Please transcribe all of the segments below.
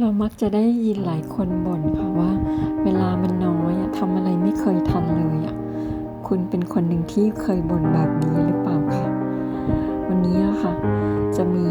เรามักจะได้ยินหลายคนบ่นค่ะว่า เวลามันน้อยอะทำอะไรไม่เคยทันเลยอะคุณเป็นคนหนึ่งที่เคยบ่นแบบนี้หรือเปล่าคะวันนี้ค่ะ จะมี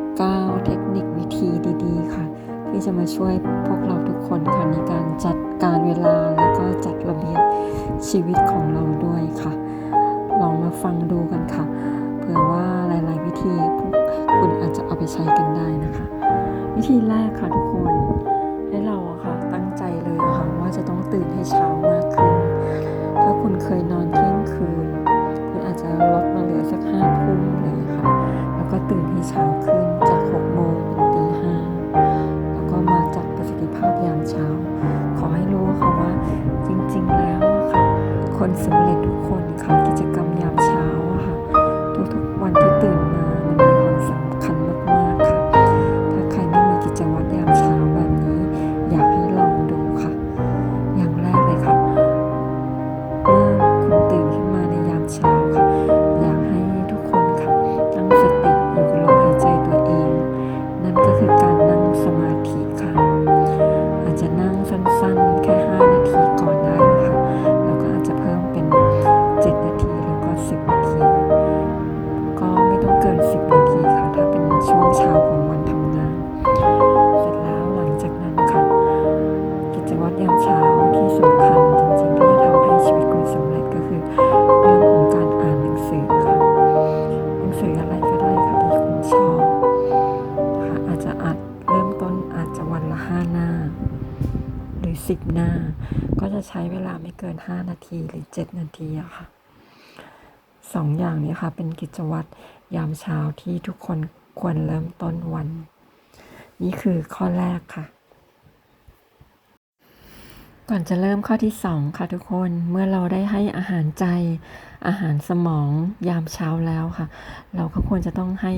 9เทคนิควิธีดีๆ ค่ะ ที่จะมาช่วยพวกเราทุกคนค่ะในการจัดการเวลาแล้วก็จัดระเบียบชีวิตของเราด้วยค่ะ ลองมาฟังดูกันค่ะเผื่อว่าหลายๆวิธีพวกคุณอาจจะเอาไปใช้กันได้นะคะ วิธีแรกค่ะทุกคน ให้เราอะค่ะตั้งใจเลยค่ะว่าจะต้องตื่นให้เช้ามากขึ้น ถ้าคุณเคยนอนเที่ยงคืน คุณอาจจะลดมาเหลือสักห้าทุ่มเลยค่ะ แล้วก็ตื่นให้เช้าขึ้นจากหกโมงเป็นตีห้าแล้วก็มาจัดประสิทธิภาพยามเช้า ขอให้รู้ค่ะว่าจริงๆแล้วค่ะคนสำเร็จทุกคนค่ะกิจกรรม มาธิค่ะ หน้า ก็จะใช้เวลาไม่เกิน 5 นาทีหรือ 7 นาทีอะค่ะสองอย่างนี้ค่ะ เป็นกิจวัตรยามเช้าที่ทุกคนควรเริ่มต้นวัน นี่คือข้อแรกค่ะ ก่อนจะเริ่มข้อที่2ค่ะทุกคนเมื่อเราได้ให้อาหารใจ อาหารสมองยามเช้าแล้วค่ะ เราก็ควรจะต้องให้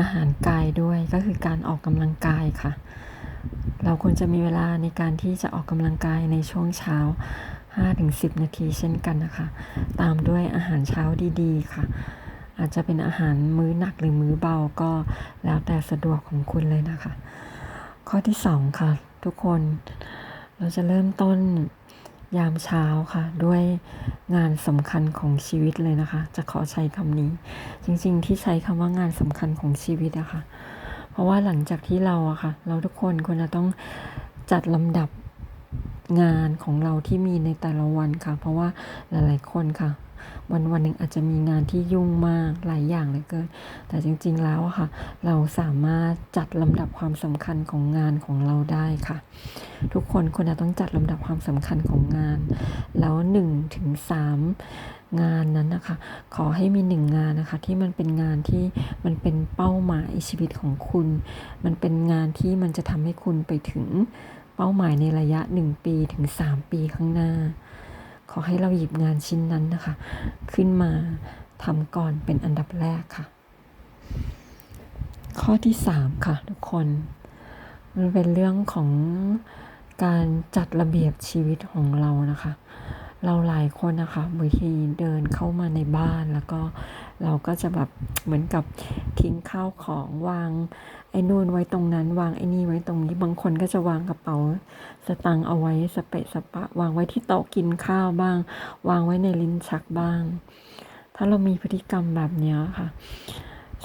อาหารกายด้วยก็คือการออกกำลังกายค่ะ เราควรจะมีเวลาในการที่จะออกกำลังกายในช่วงเช้า 5-10 นาทีเช่นกันนะคะ ตามด้วยอาหารเช้าดีๆ ค่ะ อาจจะเป็นอาหารมื้อหนักหรือมื้อเบาก็แล้วแต่สะดวกของคุณเลยนะคะ ข้อที่ 2 ค่ะ ทุกคนเราจะเริ่มต้นยามเช้าค่ะ ด้วยงานสำคัญของชีวิตเลยนะคะ จะขอใช้คำนี้ จริงๆ ที่ใช้คำว่างานสำคัญของชีวิตอะคะ เพราะว่าหลังจากที่เราอะค่ะ เราทุกคนควรจะต้องจัดลำดับงานของเราที่มีในแต่ละวันค่ะ เพราะว่าหลาย ๆ คนค่ะ วันวันหนึ่งอาจจะมีงานที่ยุ่งมากหลายอย่างเหลือเกิน แต่จริง ๆแล้วค่ะ เราสามารถจัดลำดับความสำคัญของงานของเราได้ค่ะ ทุกคนควรจะต้องจัดลำดับความสำคัญของงาน แล้ว1ถึง3งานนั้นนะคะ ขอให้มีหนึ่งงานนะคะ ที่มันเป็นงานที่มันเป็นเป้าหมายชีวิตของคุณ มันเป็นงานที่มันจะทำให้คุณไปถึงเป้าหมายในระยะ 1 ปีถึง 3 ปีข้างหน้า ขอให้เราหยิบงานชิ้นนั้นนะคะ ขึ้นมาทำก่อนเป็นอันดับแรกค่ะ ข้อที่ 3 ค่ะทุกคนมันเป็นเรื่องของการจัดระเบียบชีวิตของเรานะคะ เราหลายคนนะคะบางทีเดินเข้ามาในบ้านแล้วก็ เราก็จะแบบเหมือนกับทิ้งข้าวของวางไอ้นู่นไว้ตรงนั้น วางไอ้นี่ไว้ตรงนี้บางคนก็จะวางกระเป๋าสตังค์เอาไว้สเปะสปะ วางไว้ที่โต๊ะกินข้าวบ้าง วางไว้ในลิ้นชักบ้าง ถ้าเรามีพฤติกรรมแบบเนี้ยค่ะ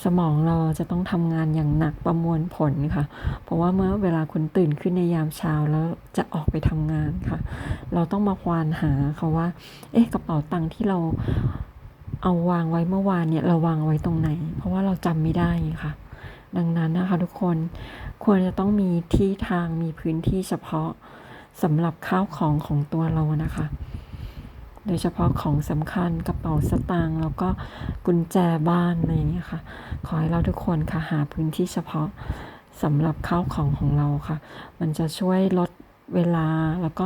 สมองเราจะต้องทำงานอย่างหนักประมวลผลค่ะ เพราะว่าเมื่อเวลาคุณตื่นขึ้นในยามเช้าแล้วจะออกไปทำงานค่ะ เราต้องมาควานหาเขาว่า เอ๊ะกระเป๋าตังค์ที่เรา เอาวางไว้เมื่อวานเนี่ยเราวางไว้ตรงไหน เพราะว่าเราจำไม่ได้ค่ะ ดังนั้นนะคะทุกคนควรจะต้องมีที่ทางมีพื้นที่เฉพาะสำหรับข้าวของของตัวเรานะคะ โดยเฉพาะของสำคัญกระเป๋าสตางค์แล้วก็กุญแจบ้านอะไรอย่างเงี้ยค่ะ ขอให้เราทุกคนค่ะหาพื้นที่เฉพาะสำหรับข้าวของของเราค่ะ มันจะช่วยลดเวลาแล้วก็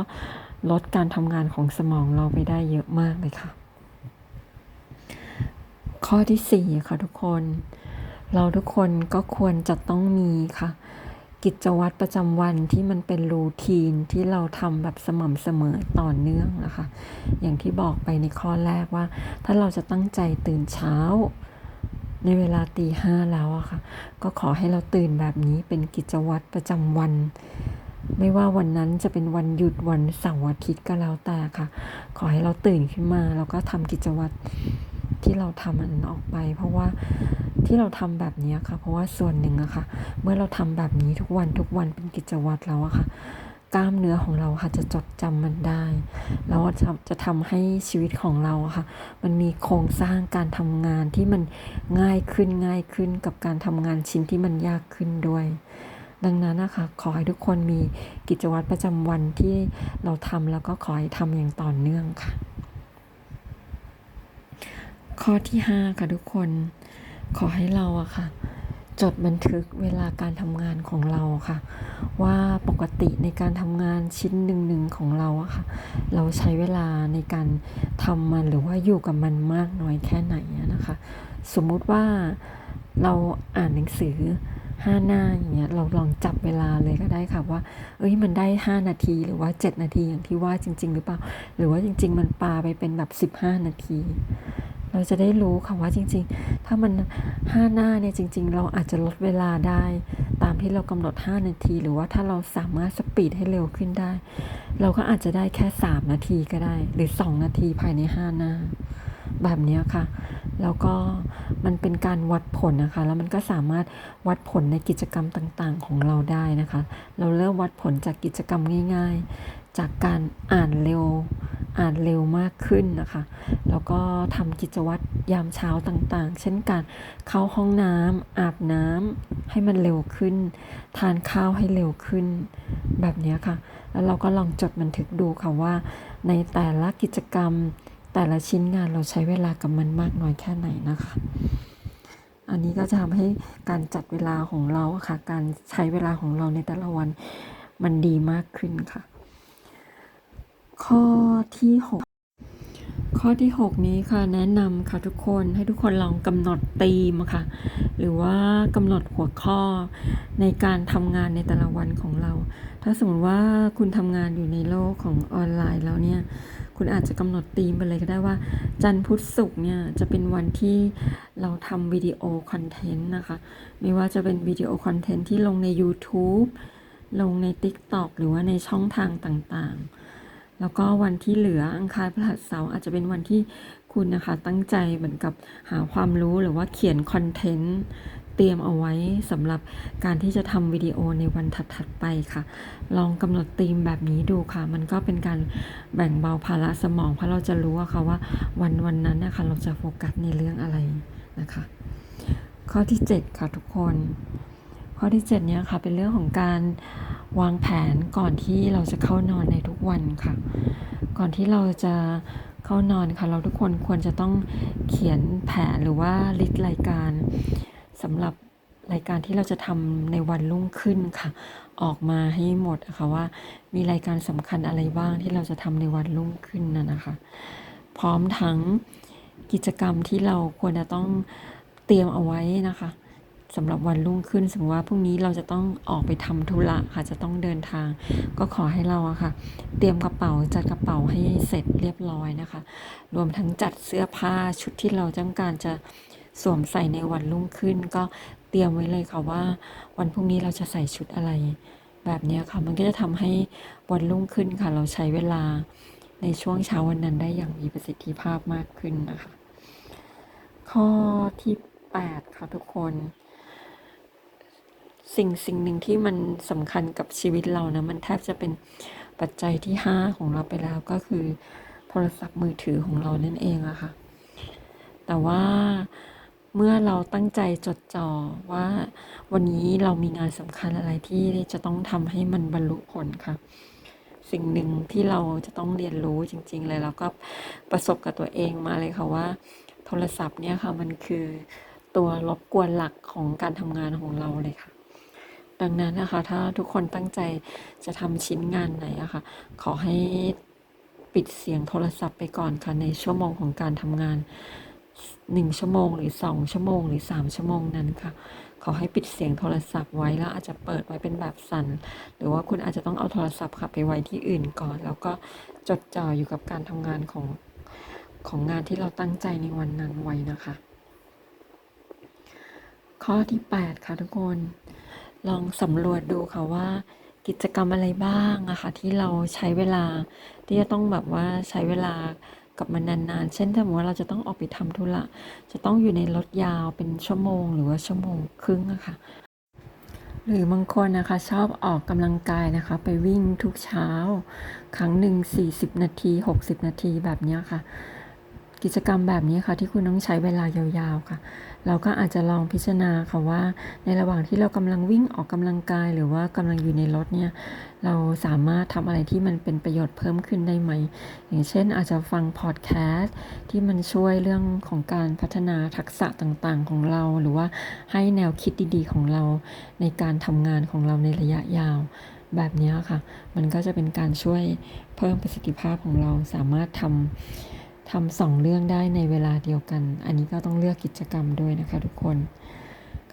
ลดการทำงานของสมองเราไปได้เยอะมากเลยค่ะ ข้อที่สี่ค่ะทุกคน เราทุกคนก็ควรจะต้องมีค่ะ กิจวัตรประจำวันที่มันเป็นรูทีนที่เราทำแบบสม่ำเสมอต่อเนื่องนะคะ อย่างที่บอกไปในข้อแรกว่า ถ้าเราจะตั้งใจตื่นเช้า ในเวลาตีห้าแล้วอะค่ะ ก็ขอให้เราตื่นแบบนี้เป็นกิจวัตรประจำวันไม่ว่าวันนั้นจะเป็นวันหยุดวันเสาร์อาทิตย์ก็แล้วแต่ค่ะ ขอให้เราตื่นขึ้นมา แล้วก็ทำกิจวัตร ที่เราทำอันนั้นออกไป เพราะว่าที่เราทำแบบนี้ค่ะ เพราะว่าส่วนหนึ่งอะค่ะ เมื่อเราทำแบบนี้ทุกวันทุกวันเป็นกิจวัตรแล้วอะค่ะกล้ามเนื้อของเราค่ะจะจดจำมันได้ แล้วจะจะทำให้ชีวิตของเราค่ะ มันมีโครงสร้างการทำงานที่มันง่ายขึ้นง่ายขึ้นกับการทำงานชิ้นที่มันยากขึ้นด้วย ดังนั้นนะคะขอให้ทุกคนมีกิจวัตรประจำวันที่เราทำแล้วก็ขอให้ทำอย่างต่อเนื่องค่ะ ข้อที่ 5 ค่ะทุกคน ขอให้เราอะค่ะ จดบันทึกเวลาการทำงานของเราค่ะ ว่าปกติในการทำงานชิ้นหนึ่งๆของเราอะค่ะ เราใช้เวลาในการทำมันหรือว่าอยู่กับมันมากน้อยแค่ไหนอะนะคะ สมมุติว่าเราอ่านหนังสือ5หน้าอย่างเงี้ยเราลองจับเวลาเลยก็ได้ค่ะว่า เอ้ยมันได้ 5 นาทีหรือว่า 7 นาทีอย่างที่ว่าจริง ๆ หรือเปล่า หรือว่าจริง ๆ มันปาไปเป็นแบบ 15 นาที เราจะได้รู้ค่ะว่าจริง ๆ ถ้ามัน 5 หน้าเนี่ยจริง ๆ เราอาจจะลดเวลาได้ ตามที่เรากำหนด 5 นาที หรือว่าถ้าเราสามารถสปีดให้เร็วขึ้นได้ เราก็อาจจะได้แค่ 3 นาทีก็ได้ หรือ 2 นาทีภายใน 5 หน้า แบบนี้ค่ะ แล้วก็มันเป็นการวัดผลนะคะ แล้วมันก็สามารถวัดผลในกิจกรรมต่างๆ ของเราได้นะคะ เราเริ่มวัดผลจากกิจกรรมง่าย ๆ จากการอ่านเร็วอ่านเร็วมากขึ้นนะคะ แล้วก็ทำกิจวัตรยามเช้าต่างๆ เช่นการเข้าห้องน้ำอาบน้ำให้มันเร็วขึ้น ทานข้าวให้เร็วขึ้น แบบนี้ค่ะ แล้วเราก็ลองจดบันทึกดูค่ะว่า ในแต่ละกิจกรรมแต่ละชิ้นงานเราใช้เวลากับมันมากน้อยแค่ไหนนะคะ อันนี้ก็จะทำให้การจัดเวลาของเราค่ะ การใช้เวลาของเราในแต่ละวันมันดีมากขึ้นค่ะ ข้อที่ 6 ข้อที่ 6 นี้ค่ะแนะนำค่ะทุกคนให้ทุกคนลองกำหนดธีมค่ะ หรือว่ากำหนดหัวข้อในการทำงานในแต่ละวันของเรา ถ้าสมมติว่าคุณทำงานอยู่ในโลกของออนไลน์แล้วเนี่ยคุณอาจจะกำหนดธีมไปเลยก็ได้ว่า จันทร์พุธศุกร์เนี่ยจะเป็นวันที่เราทำวิดีโอคอนเทนต์นะคะ ไม่ว่าจะเป็นวิดีโอคอนเทนต์ที่ลงใน YouTube ลงใน TikTok หรือว่าในช่องทางต่างๆ แล้วก็วันที่เหลืออังคารพฤหัสเสาร์อาจจะเป็นวันที่คุณนะคะตั้งใจเหมือนกับหาความรู้หรือว่าเขียนคอนเทนต์เตรียมเอาไว้สำหรับการที่จะทำวิดีโอในวันถัด ๆ ไปค่ะ ลองกำหนดธีมแบบนี้ดูค่ะ มันก็เป็นการแบ่งเบาภาระสมอง เพราะเราจะรู้อะค่ะว่าวันวันนั้นนะคะเราจะโฟกัสในเรื่องอะไรนะคะ ข้อที่ 7 ค่ะทุกคน ข้อที่ 7 เนี่ยค่ะเป็นเรื่องของการ วางแผนก่อนที่เราจะเข้านอนในทุกวันค่ะ ก่อนที่เราจะเข้านอนค่ะ เราทุกคนควรจะต้องเขียนแผนหรือว่าลิสต์รายการสำหรับรายการที่เราจะทำในวันรุ่งขึ้นค่ะ ออกมาให้หมดนะคะว่า มีรายการสำคัญอะไรบ้างที่เราจะทำในวันรุ่งขึ้นน่ะนะคะ พร้อมทั้งกิจกรรมที่เราควรจะต้องเตรียมเอาไว้นะคะ สำหรับวันรุ่งขึ้นสมมติว่าพรุ่งนี้เราจะต้องออกไปทำธุระค่ะจะต้องเดินทาง ก็ขอให้เราอะค่ะ เตรียมกระเป๋าจัดกระเป๋าให้เสร็จเรียบร้อยนะคะ รวมทั้งจัดเสื้อผ้าชุดที่เราต้องการจะสวมใส่ในวันรุ่งขึ้น ก็เตรียมไว้เลยค่ะว่า วันพรุ่งนี้เราจะใส่ชุดอะไร แบบนี้ค่ะมันก็จะทำให้วันรุ่งขึ้นค่ะ เราใช้เวลาในช่วงเช้าวันนั้นได้อย่างมีประสิทธิภาพมากขึ้นนะคะ ข้อที่ 8 ค่ะทุกคน สิ่งสิ่งหนึ่งที่มันสำคัญกับชีวิตเรานะ มันแทบจะเป็นปัจจัยที่ 5 ของเราไปแล้วก็คือโทรศัพท์มือถือของเรานั่นเองอะค่ะ แต่ว่าเมื่อเราตั้งใจจดจ่อว่าวันนี้เรามีงานสำคัญอะไรที่จะต้องทำให้มันบรรลุผลค่ะ สิ่งหนึ่งที่เราจะต้องเรียนรู้จริง ๆ เลยแล้วก็ประสบกับตัวเองมาเลยค่ะว่า โทรศัพท์เนี่ยค่ะมันคือตัวรบกวนหลักของการทำงานของเราเลยค่ะ ดังนั้นนะคะ ถ้าทุกคนตั้งใจจะทำชิ้นงานไหนอะค่ะ ขอให้ปิดเสียงโทรศัพท์ไปก่อนค่ะ ในชั่วโมงของการทำงานหนึ่งชั่วโมงหรือสองชั่วโมงหรือสามชั่วโมงนั้นค่ะ ขอให้ปิดเสียงโทรศัพท์ไว้แล้วอาจจะเปิดไว้เป็นแบบสั่น หรือว่าคุณอาจจะต้องเอาโทรศัพท์ค่ะไปไว้ที่อื่นก่อน แล้วก็จดจ่ออยู่กับการทำงานของของงานที่เราตั้งใจในวันนั้นไว้นะคะ ข้อที่ 8 ค่ะทุกคน ลองสำรวจดูค่ะว่ากิจกรรมอะไรบ้างอะค่ะที่เราใช้เวลา ที่จะต้องแบบว่าใช้เวลากับมันนานๆ เช่นถ้าสมมติว่าเราจะต้องออกไปทำธุระ จะต้องอยู่ในรถยาวเป็นชั่วโมง หรือว่าชั่วโมงครึ่งอะค่ะ หรือบางคนนะคะชอบออกกำลังกายนะคะ ไปวิ่งทุกเช้า ครั้งหนึ่ง40 นาที 60 นาทีแบบนี้ค่ะ กิจกรรมแบบนี้ค่ะที่คุณต้องใช้เวลายาวๆค่ะ เราก็อาจจะลองพิจารณาค่ะว่า ในระหว่างที่เรากำลังวิ่งออกกำลังกาย หรือว่ากำลังอยู่ในรถเนี่ยเราสามารถทำอะไรที่มันเป็นประโยชน์เพิ่มขึ้นได้ไหม อย่างเช่นอาจจะฟังพอดแคสต์ที่มันช่วยเรื่องของการพัฒนาทักษะต่างๆของเรา หรือว่าให้แนวคิดดีๆของเราในการทำงานของเราในระยะยาวแบบนี้ค่ะ มันก็จะเป็นการช่วยเพิ่มประสิทธิภาพของเราสามารถทำ ทำสองเรื่องได้ในเวลาเดียวกัน อันนี้ก็ต้องเลือกกิจกรรมด้วยนะคะทุกคน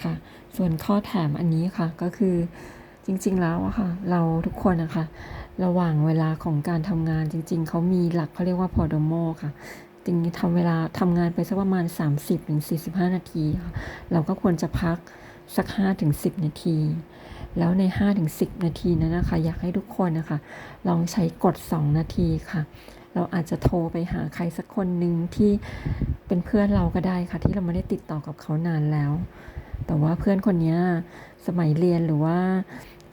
ค่ะ ส่วนข้อแถมอันนี้ค่ะก็คือจริงๆแล้วอะค่ะ เราทุกคนนะคะ ระหว่างเวลาของการทำงานจริง ๆ เขามีหลักเขาเรียกว่าพอดโมค่ะจริงๆทำเวลาทำงานไปสักประมาณ 30-45 นาทีค่ะเราก็ควรจะพักสัก 5-10 นาที แล้วใน 5-10 นาทีนั้นนะคะ อยากให้ทุกคนนะคะ ลองใช้กด 2 นาทีค่ะ เราอาจจะโทรไปหาใครสักคนหนึ่งที่เป็นเพื่อนเราก็ได้ค่ะ ที่เราไม่ได้ติดต่อกับเขานานแล้ว แต่ว่าเพื่อนคนนี้สมัยเรียนหรือว่า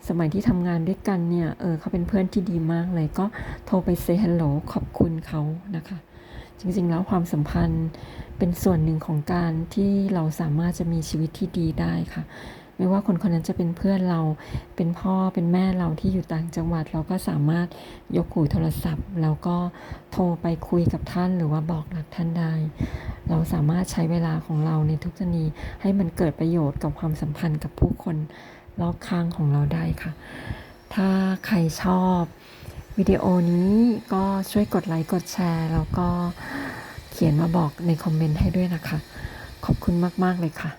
สมัยที่ทำงานด้วยกันเนี่ย เออเขาเป็นเพื่อนที่ดีมากเลย ก็โทรไปเซฮัลโหลขอบคุณเขานะคะ จริงๆแล้วความสัมพันธ์เป็นส่วนหนึ่งของการที่เราสามารถจะมีชีวิตที่ดีได้ค่ะ ไม่ว่าคนคนนั้นจะเป็นเพื่อนเรา เป็นพ่อเป็นแม่เราที่อยู่ต่างจังหวัด เราก็สามารถยกหูโทรศัพท์ แล้วก็โทรไปคุยกับท่านหรือว่าบอกรักท่านได้ เราสามารถใช้เวลาของเราในทุกชนีให้มันเกิดประโยชน์กับความสัมพันธ์กับผู้คนรอบข้างของเราได้ค่ะ ถ้าใครชอบวิดีโอนี้ก็ช่วยกดไลค์กดแชร์ แล้วก็เขียนมาบอกในคอมเมนต์ให้ด้วยนะคะ ขอบคุณมาก ๆ เลยค่ะ